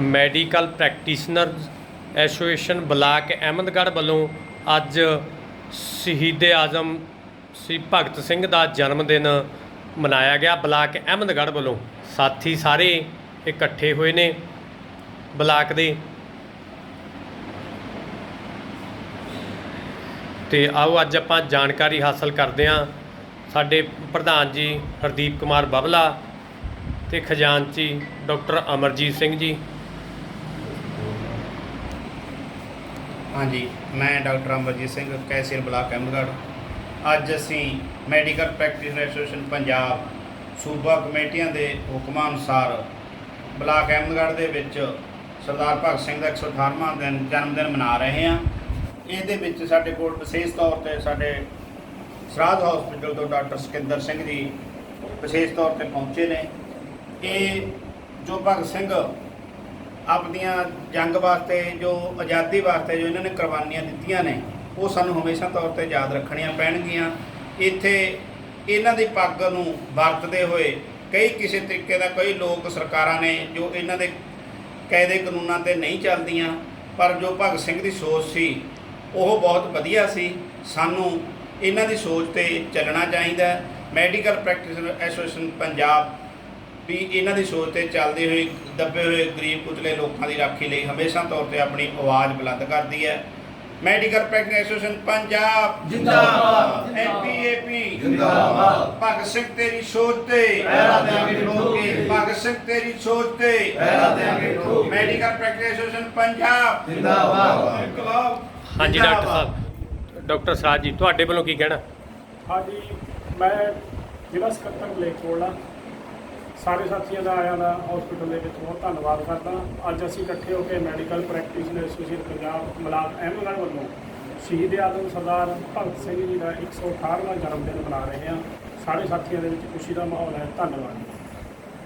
Medical practitioner association block Ahmedgarh ਵੱਲੋਂ ਅੱਜ ਸ਼ਹੀਦ ਆਜ਼ਮ ਸ੍ਰੀ ਭਗਤ ਸਿੰਘ ਦਾ ਜਨਮ ਦਿਨ ਮਨਾਇਆ ਗਿਆ। ਬਲਾਕ ਅਹਿਮਦਗੜ੍ਹ ਵੱਲੋਂ ਸਾਥੀ ਸਾਰੇ ਇਕੱਠੇ ਹੋਏ ਨੇ ਬਲਾਕ ਦੇ। ਤੇ ਆਓ ਅੱਜ ਆਪਾਂ ਜਾਣਕਾਰੀ ਹਾਸਲ ਕਰਦੇ ਹਾਂ। ਸਾਡੇ ਪ੍ਰਧਾਨ ਜੀ ਹਰਦੀਪ ਕੁਮਾਰ ਬਬਲਾ ਤੇ ਖਜ਼ਾਨਚੀ ਡਾਕਟਰ ਅਮਰਜੀਤ ਸਿੰਘ ਜੀ। ਹਾਂਜੀ, ਮੈਂ doctor Amarjit Singh cashier block Ahmedgarh. ਅੱਜ ਅਸੀਂ ਮੈਡੀਕਲ ਪ੍ਰੈਕਟੀਸ਼ਨਰ ਐਸੋਸੀਏਸ਼ਨ ਪੰਜਾਬ ਸੂਬਾ ਕਮੇਟੀਆਂ ਦੇ ਹੁਕਮਾਂ ਅਨੁਸਾਰ ਬਲਾਕ ਅਹਿਮਦਗੜ੍ਹ ਦੇ ਵਿੱਚ ਸਰਦਾਰ ਭਗਤ ਸਿੰਘ ਦਾ 118ਵਾਂ ਦਿਨ ਜਨਮ ਦਿਨ ਮਨਾ ਰਹੇ ਹਾਂ। ਇਹਦੇ ਵਿੱਚ ਸਾਡੇ ਕੋਲ ਵਿਸ਼ੇਸ਼ ਤੌਰ ਤੇ ਸਾਡੇ ਸਰਾਧ ਹਸਪੀਟਲ ਤੋਂ ਡਾਕਟਰ ਸਿਕੰਦਰ ਸਿੰਘ ਜੀ ਵਿਸ਼ੇਸ਼ ਤੌਰ ਤੇ ਪਹੁੰਚੇ ਨੇ। ਇਹ ਜੋ ਭਗਤ ਸਿੰਘ ਆਪਣੀਆਂ ਜੰਗ ਵਾਸਤੇ, ਜੋ ਆਜ਼ਾਦੀ ਵਾਸਤੇ ਜੋ ਇਹਨਾਂ ਨੇ ਕੁਰਬਾਨੀਆਂ ਦਿੱਤੀਆਂ ਨੇ, ਉਹ ਸਾਨੂੰ ਹਮੇਸ਼ਾ ਤੌਰ ਤੇ ਯਾਦ ਰੱਖਣੀਆਂ ਪੈਣਗੀਆਂ। ਇੱਥੇ ਇਹਨਾਂ ਦੀ ਪੱਗ ਨੂੰ ਵਰਤਦੇ ਹੋਏ ਕਈ ਕਿਸੇ ਤਰੀਕੇ ਦਾ ਕਈ ਲੋਕ ਸਰਕਾਰਾਂ ਨੇ ਜੋ ਇਹਨਾਂ ਦੇ ਕਾਇਦੇ ਕਾਨੂੰਨਾਂ ਤੇ ਨਹੀਂ ਚੱਲਦੀਆਂ, ਪਰ ਜੋ ਭਗਤ ਸਿੰਘ ਦੀ ਸੋਚ ਸੀ, ਉਹ ਬਹੁਤ ਵਧੀਆ ਸੀ। ਸਾਨੂੰ ਇਹਨਾਂ ਦੀ ਸੋਚ ਤੇ ਚੱਲਣਾ ਚਾਹੀਦਾ। ਮੈਡੀਕਲ ਪ੍ਰੈਕਟੀਸ਼ਨਰ ਐਸੋਸੀਏਸ਼ਨ ਪੰਜਾਬ ਵੀ ਇਹਨਾਂ ਦੀ ਸੋਚ ਤੇ ਚੱਲਦੇ ਹੋਏ ਦੱਬੇ ਹੋਏ ਗਰੀਬ ਕੁਚਲੇ ਲੋਕਾਂ ਦੀ ਰਾਖੀ ਲਈ ਹਮੇਸ਼ਾ ਤੌਰ ਤੇ ਆਪਣੀ ਆਵਾਜ਼ ਬੁਲੰਦ ਕਰਦੀ ਹੈ ਮੈਡੀਕਲ ਪ੍ਰੈਕਟਿਸ ਐਸੋਸੀਏਸ਼ਨ ਪੰਜਾਬ ਜਿੰਦਾਬਾਦ। ਐਪੀਏਪੀ ਜਿੰਦਾਬਾਦ। ਭਗਤ ਸਿੰਘ ਤੇਰੀ ਸੋਚ ਤੇ ਪਹਿਰਾ ਦਿਆਂਗੇ ਠੋਕ। ਭਗਤ ਸਿੰਘ ਤੇਰੀ ਸੋਚ ਤੇ ਪਹਿਰਾ ਦਿਆਂਗੇ ਠੋਕ। ਮੈਡੀਕਲ ਪ੍ਰੈਕਟਿਸ ਐਸੋਸੀਏਸ਼ਨ ਪੰਜਾਬ ਜਿੰਦਾਬਾਦ। ਇਨਕਲਾਬ ਹਾਂਜੀ ਡਾਕਟਰ। ਸਾਹਿਬ ਡਾਕਟਰ ਸਰਾਜ ਜੀ ਤੁਹਾਡੇ ਵੱਲੋਂ ਕੀ ਕਹਿਣਾ ਹਾਂਜੀ ਮੈਂ ਜ਼ਿਲ੍ਹਾ ਸਕੱਤਰ ਮਲੇਰਕੋਟਲਾ ਸਾਰੇ ਸਾਥੀਆਂ ਦਾ ਆਇਆਂ ਦਾ ਹਸਪੀਟਲ ਦੇ ਵਿੱਚ ਬਹੁਤ ਧੰਨਵਾਦ ਕਰਦਾ। ਅੱਜ ਅਸੀਂ ਇਕੱਠੇ ਹੋ ਕੇ medical practitioner association Punjab block Ahmedgarh ਵੱਲੋਂ ਸ਼ਹੀਦ ਆਦਮ ਸਰਦਾਰ ਭਗਤ ਸਿੰਘ ਜੀ ਦਾ 118ਵਾਂ ਜਨਮ ਦਿਨ ਮਨਾ ਰਹੇ ਹਾਂ। ਸਾਰੇ ਸਾਥੀਆਂ ਦੇ ਵਿੱਚ ਖੁਸ਼ੀ ਦਾ ਮਾਹੌਲ ਹੈ। ਧੰਨਵਾਦ।